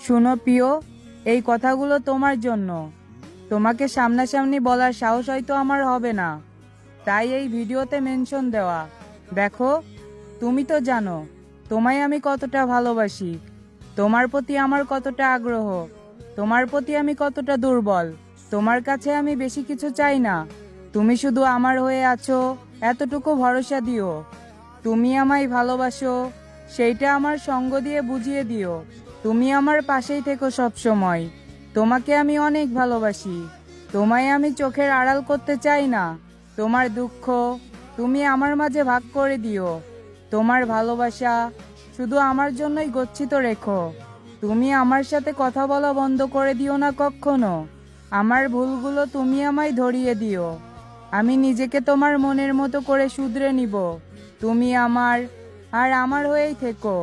শুনো প্রিয়, এই কথাগুলো তোমার জন্য। তোমাকে সামনাসামনি বলার সাহস হয়তো আমার হবে না। তাই এই ভিডিওতে মেনশন দেওয়া। দেখো, তুমি তো জানো, তোমায় আমি কতটা ভালোবাসি। তোমার প্রতি আমার কতটা আগ্রহ। তোমার প্রতি আমি কতটা দুর্বল। তোমার কাছে আমি বেশি কিছু চাই না। তুমি শুধু আমার হয়ে আছো, এতটুকু ভরসা দিও। তুমি আমায় ভালোবাসো সেইটা আমার সঙ্গ দিয়ে বুঝিয়ে দিও। তুমি আমার পাশেই থেকো সব সময় তোমাকে আমি অনেক ভালোবাসি। তোমায় আমি চোখের আড়াল করতে চাই না। তোমার দুঃখ তুমি আমার মাঝে ভাগ করে দিও। তোমার ভালোবাসা শুধু আমার জন্যই গচ্ছিত রেখো। তুমি আমার সাথে কথা বলা বন্ধ করে দিও না কখনো। আমার ভুলগুলো তুমি আমায় ধরিয়ে দিও। আমি নিজেকে তোমার মনের মতো করে শুধরে নিব। তুমি আমার আর আমার হয়েই থেকো।